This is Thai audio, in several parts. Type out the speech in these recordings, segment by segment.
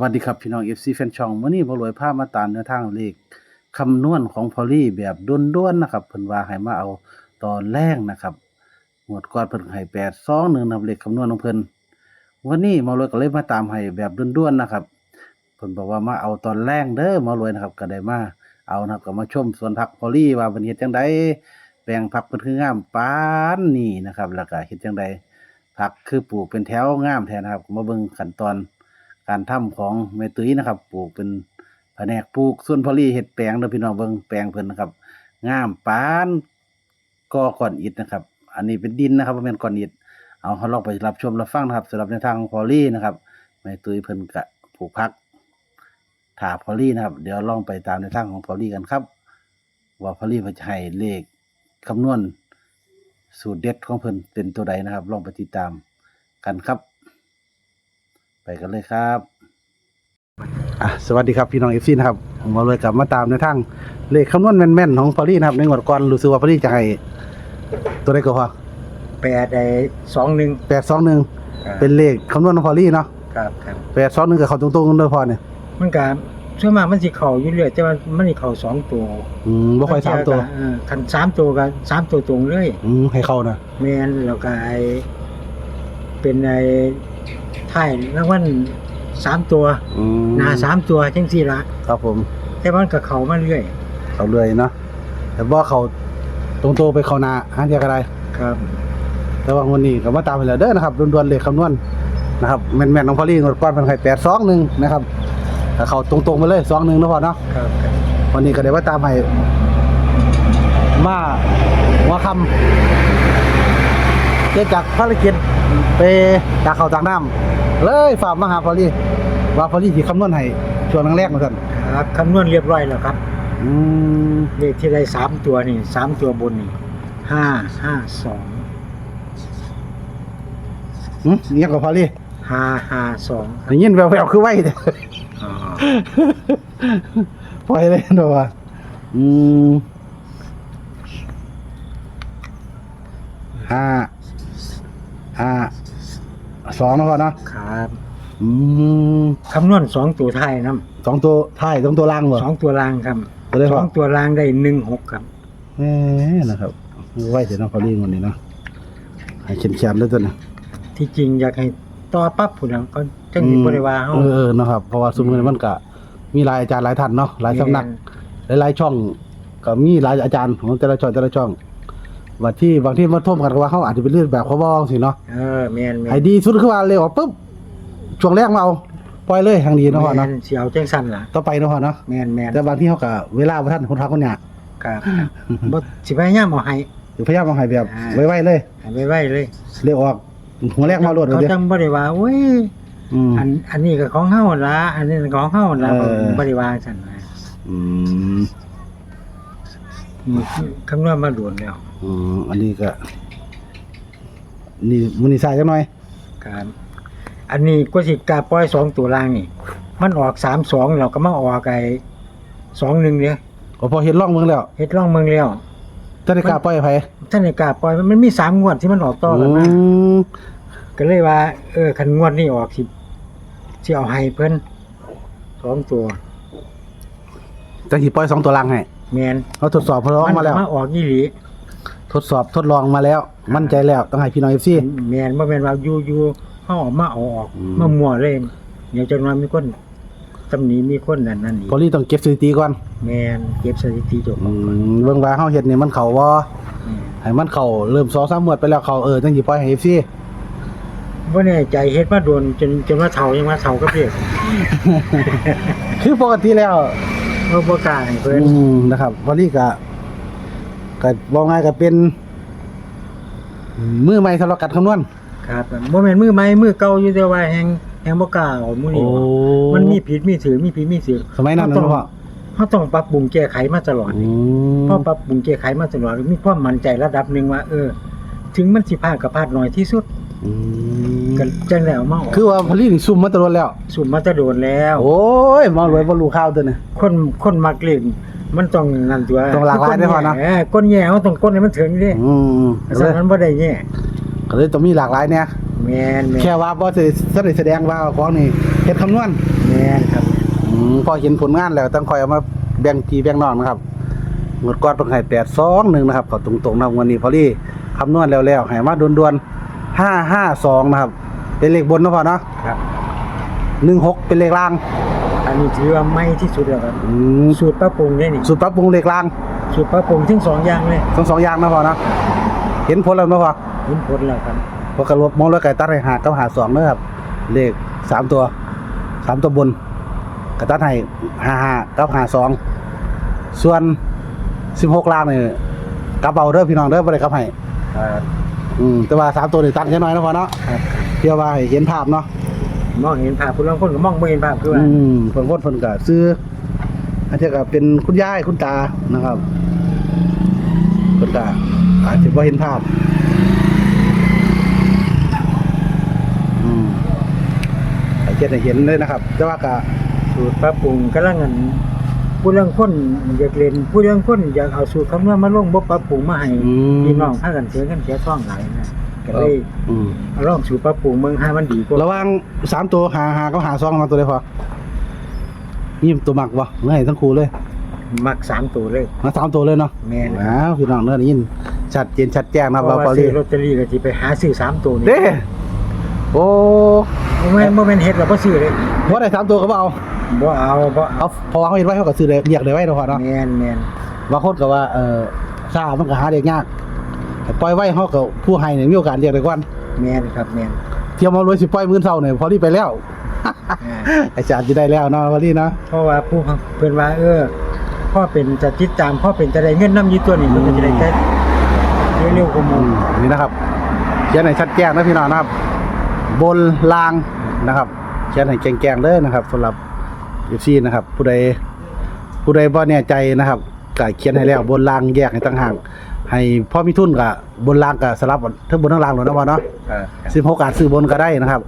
วัสดีครับพี่น้อง FC แฟนช่องมื้อนี้บ่รวยพาพมาตามแนวทางเลขคำนวณของพอลลี่แบบด่วนๆนะครับเพิ่นว่าให้มาเอาตอนแรกนะครับงวดก่อนเพิ่นให้821นะครับเลขคำนวณของเพิ่นวันนี้มารวยก็เลยมาตามให้แบบด่วนๆนะครับเพิ่นบอกว่ามาเอาตอนแรกเด้อมารวยนะครับก็ได้มาเอานะครับก็มาชมสวนผักพอลลี่ว่าเพิ่นเฮ็ดจังไดแปลงผักเพิ่นคืองามปานนี้นะครับ แล้วก็เฮ็ดจังไดผักคือปลูกเป็นแถวงามแท้นะครับมาเบิ่งขั้นตอน การทำของแม่ตุ้ยนะครับ ปลูกเป็นแผนกปลูกส่วนพอลี่เห็ดแปลงเด้อพี่น้องเบิ่งแปลงเพิ่นนะครับงามปานก่อก่อนอิฐนะครับ อันนี้เป็นดินนะครับบ่แม่นก่อนอิฐเอาเฮาลองไปรับชมรับฟังนะครับสำหรับในทางของพอลี่นะครับแม่ตุ้ยเพิ่นก็ปลูกผักถาพอลี่นะครับ เดี๋ยวลองไปตามในทางของพอลี่กันครับ ว่าพอลี่เพิ่นจะให้เลขคำนวณสูตรเด็ดของเพิ่นเป็นตัวใดนะครับ ลองไปติดตามกันครับ ไปกันเลยครับอะสวัสดีครับพี่น้องเอฟซีนะครับผมมาเลยกลับมาตามในทางเลขคำนวณแม่นๆของพอลี่นะครับในงวดก่อนรู้สึกว่าพอลี่จะให้ตัวใดก็พอแปดได้สองหนึ่งแปดสองหนึ่งเป็นเลขคำนวณของพอลี่เนาะครับครับแปดสองหนึ่งกับเขาตรงๆกันด้วยพอเนี่ยมันก็ส่วนมากมันสิเข่าอยู่เรื่อยแต่ว่ามันสิเข่าสองตัวอืมบ่ค่อยสามตัวเออคันสามตัวก็สามตัวตรงเลยอืมให้เข้านะแมนแล้วก็ไอเป็นไอ ท้ายรางวัลสามตัวอืมหน้าสามตัวจังสี่ละครับผม แต่มันก็เข่ามาเรื่อยเขาเลยเนาะแต่บ่เขาตรงๆไปเขาหนาห้าเทียก็ได้ครับแต่ว่าวันนี้ก็มาตามไปแล้วเด้อนะครับด่วนๆเลขคำนวณนะครับแม่นๆของพอลี่งวดก่อนเป็นให้แปดสองหนึ่งนะครับแต่เขาตรงๆไปเลยสองหนึ่งนะพอเนาะครับครับวันนี้ก็ได้ว่าตามให้มาว่าคำเกิดจากภารกิจไปตากเขาวตากน้ำ เลยฝากมาหาพอลี่ว่าพอลี่สิคำนวณให้ช่วงแรกๆเหมือนกันครับคำนวณเรียบร้อยแล้วครับอืมเลขที่ได้สามตัวนี่สามตัวบนนี่ห้าห้าสองอืมเงียบกับพอลี่ห้าห้าสองได้ยินแววๆคือไหวเด้ออ๋อปล่อยเลยเนาะว่าอืมห้าห้า สองนะพ่อเนาะครับอืมคำนวณสองตัวท้ายน้สองตัวท้ายสองตัวล่างบ่ำสองตัวล่างครับตัวได้สพ่อองตัวล่างได้หนึ่งหกครับแหมนะครับไหวเสียน้องพอลี่คนนี้เนาะให้เขียนแคมๆเลยตัวน่ะที่จริงอยากให้ต่อปั๊บผู้นั้นก็จังสิบริวาเฮาเออเออเนาะครับ เพราะว่าซุมนี้มันก็มีหลายอาจารย์หลายท่านเนาะหลายสำนัก หลายๆช่องก็มีหลายอาจารย์ของแต่ละช่องแต่ละช่อง ว่าที่บางที่มาท่มกันก็ว่าเขาอาจจะเป็นเรื่องแบบเขาบอกสิเนาะเออแม่นแม่นไอ้ดีสุดคือว่าเร็วปุ๊บช่วงแรกมาเอาปล่อยเลยทางดีเนาะพ่อเนาะแม่นสิเอาจังซั่นล่ะต่อไปเนาะพ่อเนาะแม่นแม่นแต่บางที่เขาก็เวลาบ่ทันคนทักคนยากครับบ่สิพยายามเอาให้หรือพยายามเอาให้แบบอ่าไว้ๆเลยให้ไว้ๆเลยเร็วออกหัวแรกมาโลดเลยเขาเด้จังบ่ได้ว่าโอ้ยอืมอันอันนี้ก็ของเฮาล่ะอันนี้ก็ของเฮาล่ะเออบ่ได้ว่าซั่นนะอืมนี่ คำนวณมาโดนแล้วอืมอันนี้ก็ นี่มุนิสายจังหน่อยครับอันนี้ก็สิกล้าปล่อยสองตัวล่างนี่ มันออก32แล้วก็มาออกไอ้21เนี่ยก็พอเห็นร่องเมืองแล้วเฮ็ดลองเมืองแล้วจะได้กล้าปล่อยไผท่านในกล้าปล่อยมันมีสามงวดที่มันออกต่อกันมาอืมก็เลยว่า เออคันงวดนี้ออกสิสิเอาให้เพิ่นสองตัวจะสิปล่อยสองตัวล่างให้ แมนเราทดสอบทดลองมาแล้ว มาออกยี่หลีทดสอบทดลองมาแล้ว มั่นใจแล้วต้องให้พี่น้อง FC แมนบ่แม่นว่าอยู่อยู่เฮาเออกมาเอาออกอืมมามั่วเลยเดี๋ยวจังว่ามีคนตำหนิมีคนนั่นนั่นนี่พอลี่ต้องเก็บสถิติก่อนแมนเก็บสถิติจบอืมเบิ่งว่าเฮาเฮ็ดนี่มันเข้าบ่แม่นให้มันเข้าเริ่ม2 3หมวดไปแล้วเข้าเออจังสิปล่อยให้ FC บ่แน่ใจเฮ็ดมาโดนจนจนว่าเฒ่ายังว่าเฒ่าก็เพียกคือปกติแล้ว เฮาบ่กล้าให้เพิ่นอืมนะครับพอลี่ก็ก็บ่ง่ายก็เป็นมือใหม่สำหรับการคำนวณ ครับบ่แม่นมือใหม่มือเก่าอยู่แต่ว่าแฮงแฮงบ่กล้าเอามื้อนี้ออกมันมีผิดมีถือมีผิดมีถือสมัยนั้นเราต้นะองพ่อเขาต้องปรับปรุงแก้ไขมาตลอดอืมเพราะปรับปรุงแก้ไขมาตลอดมีความมั่นใจระดับหนึ่งว่า เออ ถึงมันสิพลาดก็พลาดน้อยที่สุด อืม ก็จังแล้วมาออกคือว่าพอลี่นี่ซุ่มมาตลอดแล้ว สุ่มมาจะโดนแล้ว โอ้ยมองรวยบ่รู้ข่าวตัวนี้ คนคนมักเล่นมันต้องนั่นตัวต้องหลากหลายด้วยพ่อนะเออก้นแย่เขาต้องก้นให้มันถึงดิอืมฉะนั้นบ่ได้แย่ก็เลยต้องมีหลากหลายเนี่ยแม่นแม่นแค่ว่าบ่สิแสดงแสดงว่าของนี่เฮ็ดคำนวณแม่แม่นครับ อืมพอเห็นผลงานแล้วต้องคอยเอามาแบ่งพี่แบ่งน้องนะครับงวดก่อนเพิ่นให้821นะครับเขาตรงๆนะวันนี้พอลี่คำนวณแล้วๆให้มาด่วนๆ552นะครับ เป็นเลขบนเนาะพอเนาะครับ16เป็นเลขล่างอันนี้ถือว่าไม่ที่สุดแล้วครับอืมสูตรป้าปรุงเนี่ยนี่สูตรปรับปรุงเลขล่างสูตรป้าปรุงทั้งสองอย่างเลยทั้งสองอย่างนะพอเนาะเห็นผลแล้วเนาะพอเห็นผลแล้วครับพอกระลบมองแล้วไก่ตัดให้หากับหาสองเด้อครับเลขสามตัวสามตัวบนกระตัดให้หาหากับหาสองส่วนสิบหกล้านนี่กระเป๋าเด้อพี่น้องเด้อบ่ได้กลับให้ครับอืมแต่ว่าสามตัวนี่ตัดแค่น้อยนะพอเนาะ ครับเพื่อว่าให้เห็นภาพเนาะมองเห็นภาพผู้ลางคนก็มองไม่เห็นภาพคือว่าอืมเพิ่นคนเพิ่นก็ซื้ออาจจะก็เป็นคุณยายคุณตานะครับเพิ่นก็อาจจะบ่เห็นภาพอืมไอ้เจ็ดให้เห็นเลยนะครับ แต่ว่าก็สูตรป้าปรุงกำลังเงินผู้ลางคนอยากเรียนผู้ลางคนอยากเอาสูตรคำนวณมาลงบ่ปรับปรุงมาให้อืมพี่น้องพากันเสียกันเสียท้องหลายนะ ก็เลยอืมเอาลองสูตรป้าปรุงเมืองห้ามันดีกว่าระหว่างสามตัวหาหาก็หาซองมาตัวเลยพอนี่ตัวหมักวะเมื่อไหร่ทั้งครูเลยมักสามตัวเลย มาสามตัวเลยเนาะแม่นอ้าวพี่น้องเนื้อได้ยินชัดเจนชัดแจ้งนะเพว่าราะว่าพอซื้ลี่อลอตเตอรี่ก็สิไปหาซื้อสามตัวนี่เด้โอ้บ่แม่นบ่แม่นเฮ็ดแล้วบ่ซื้อเลยว่าได้สามตัวก็บ่เอาบ่เอาบ่เอาเอาเพราะว่าเขาเห็นไว้เขาก็ซื้อเลยเรียกเลยไว้เนาะพอเนาะ แม่นแม่นว่าคนก็ว่าเออซามันก็หาเด็กยาก แต่ปล่อยไว้เขาก็ผู้ให้เนี่ยมีโอกาสเรียกได้ก่อนแม่นครับแม่นเที่ยวมารวยสิปล่อยมื้อเช้าเนี่ยพอลี่ไปแล้ว อ่าอาจารย์จะได้แล้วเนาะพอลี่เนาะเพราะว่าผู้เพิ่นว่าเออพ่อเป็นจะติดตามพ่อเป็นจะได้เงินนำอยู่ตัวนี้มันก็จะได้แค่เร็วๆกว่าหอืมู่มนี่นะครับเขียนให้ชัดแจ้งนะพี่น้องนะครับ บนลางนะครับเขียนให้แจ้งๆเลยนะครับสำหรับเอฟซีนะครับ ผู้ใดผู้ใดบ่แน่ใจนะครับก็เขียนให้แล้วบนลางแยกให้ต่างหาก ให้พ่อมีทุนกับบนลางกับสลับทั้งบนทั้งล่างเลยนะว่าเนาะครับสิบหกอาจซื้อบนก็ได้นะครับ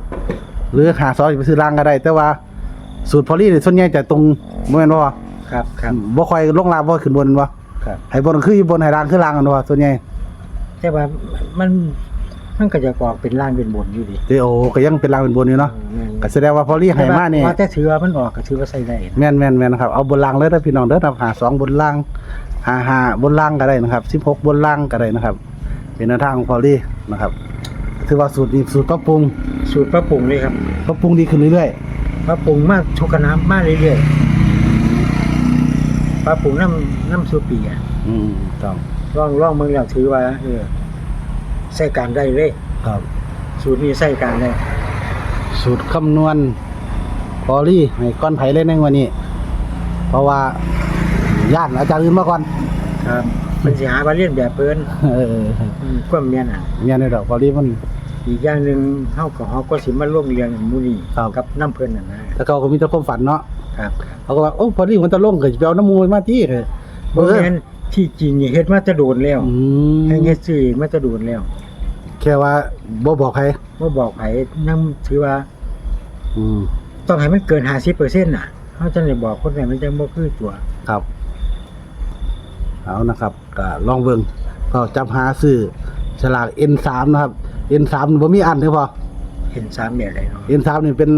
หรือหาซอยไปซื้อล่างก็ได้ แต่ว่าสูตรพอลี่นี่ส่วนใหญ่จะตรงเมื่อว่าครับครับบ่ค่อยลงล่างบ่ขึ้นบนวะครับให้บนคืออยู่บนให้ล่างคือล่างกันวะส่วนใหญ่แต่ว่ามันมันก็จะกออกเป็นล่างเป็นบนอยู่ดิเดโอก็ยังเป็นล่างเป็นบนอยู่เนาะแม่นก็แสดงว่าพอลี่ให้มานี่ว่าแต่ถือว่ามันออกก็ถือว่าใส่ได้นะแม่นแม่นแม่นนะครับเอาบนล่างเลยนะพี่น้องเด้อนะครับหาสองบนล่าง หาหาบนล่างก็ได้นะครับสิบหกบนล่างก็ได้นะครับ เป็นแนวทางของพอลี่นะครับถือว่าสูตรนี้สูตรปรับปรุงสูตรปรับปรุงเลยครับปรับปรุงดีขึ้นเรื่อยปรับปรุงมาทุกคณะมาเรื่อยๆปรับปรุงน้ำน้ำสูตรปีอะๆอืมต้องลองลองเมืองแล้วถือว่าเออใส่การได้เลย ครับ สูตรนี้ใส่การได้สูตรคำนวณพอลี่ให้ก้อนไผ่เล่นในวันนี้ เพราะว่า ญาติอาจารย์อื่นมาก่อนครับมันสิหามาเรียนแบบเพิ่นเอออืมความเมียนอะเมียในดอกพอลี่มัน อีกอย่างหนึ่งเฮาก็เฮาก็สิมาร่วมเรียนหมู่นี้ครับ กับน้ำเพิ่นน่ะนะแต่เขาก็มีแต่ความฝันเนาะครับเขาก็ว่าโอ้พอลี่มันตะลงก็จะไปเอาน้ำมูลมาที่เลยบ่แม่นที่จริงนี่เฮ็ดมาแตะโดนแล้วอืมให้เฮ็ดซื้อมาแตะโดนแล้วแค่ว่าบ่บอกใครบ่บอกไผนำถือว่า อืมต้องให้มันเกิน50%น่ะเฮาจังได้บอกคนนั้นมันจังบ่คือตัว ครับ เอานะครับก็ลองเบิ่งก็จับหาซื้อฉลาก N3 นะครับ N3 นี่บ่มีอันเด้อพอ เห็นสามแบบได้เนาะ N3 นี่เป็น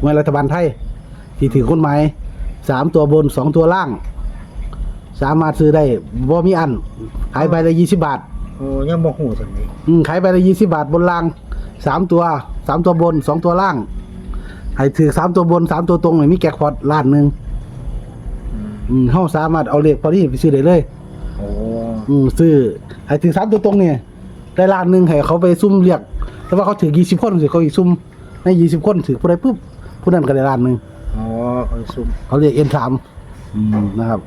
หน่วยรัฐบาลไทย ที่ถือกฎหมายสามตัวบนสองตัวล่าง สามารถซื้อได้บ่มีอัน ขายใบละยี่สิบาท โอ้ยังบ่ฮู้จังนี้อืมขายใบละยี่สิบาทบนล่างสามตัวสามตัวบนสองตัวล่าง ให้ถือสามตัวบนสามตัวตรงนี่มีแจ็คพอตล้านหนึ่งอืมอืมเฮาสามารถเอาเลขพอดีไปซื้อได้เลย โอ้อืมซื้อให้ถือสามตัวตรงเนี่ยได้ล้านหนึ่งให้เขาไปซุ่มเรียก แต่ว่าเขาถือยี่สิบคนสิเขาอีกซุ่มในยี่สิบคนถือผู้ใดปุ๊บผู้นั้นก็ได้ล้านหนึ่งอ๋อเขาซุ่มเขาเรียก N3 อืมนะครับ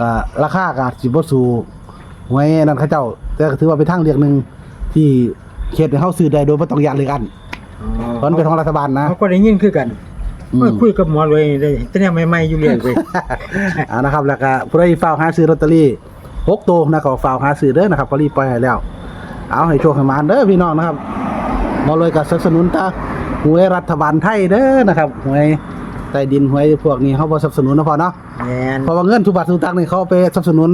ก็ราคาก็สิบ่สูหวยนั่นเขาเจ้า แต่ก็ถือว่าเป็นทางเลือกหนึ่งที่เขตให้เฮาซื้อได้โดยบ่ต้องยานเลยกันอ๋อเพราะมันเป็นของรัฐบาลนะเขาก็ได้ยินคือกันอืมโอ้ยคุยกับหมอเลยได้แต่เนี่ยใหม่ๆอยู่เรื่อยเลยอ่านะครับ แล้วก็ผู้ใดฝ้าวหาซื้อลอตเตอรี่ หกตัวนะก็ฝ้าวหาซื้อเด้อนะครับก็รีบปล่อยให้แล้ว เอาให้โชคให้มานเด้อพี่น้องนะครับมาเลยกับสนับสนุนตาหวยรัฐบาลไทยเด้อนะครับหวยใต้ดินหวยพวกนี้เขาบ่สนับสนุนนะพอเนาะแม่นเพราะว่าเงินทุกบาททุกตังค์นี่เขาเอาไปสนับสนุน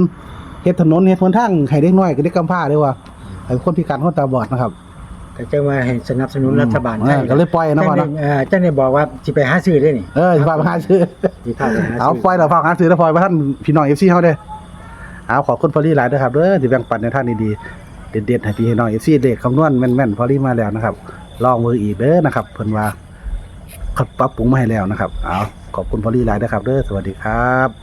เฮ็ดถนนเฮ็ดหนทางให้เด็กน้อยกับเด็กกำพร้าเด้อว่าให้คนพิการคนตาบอดนะครับก็จะว่าให้สนับสนุนรัฐบาลเออก็เลยปล่อยนะพ่อเจ้าเนาะนี่เอ่อเจ้านี่บอกว่าสิไปหาซื้อได้นี่เออสิพาไปหาซื้อสิพาไปหาเอาซื้อปล่อยแล้วฝากหาซื้อแล้วพลอยมาท่านพี่น้อง FC เฮาเด้อ เอาขอบคุณพอลี่หลายด้อครับเด้อที่แบ่งปันในท่านดีๆเด็ดๆให้พี่น้อง FC เด็กคำนวณแม่นๆพอลี่มาแล้วนะครับลองมืออีกเด้อนะครับเพิ่นว่าปรับปรุงมาให้แล้วนะครับเอาขอบคุณพอลี่หลายด้อครับเด้อสวัสดีครับ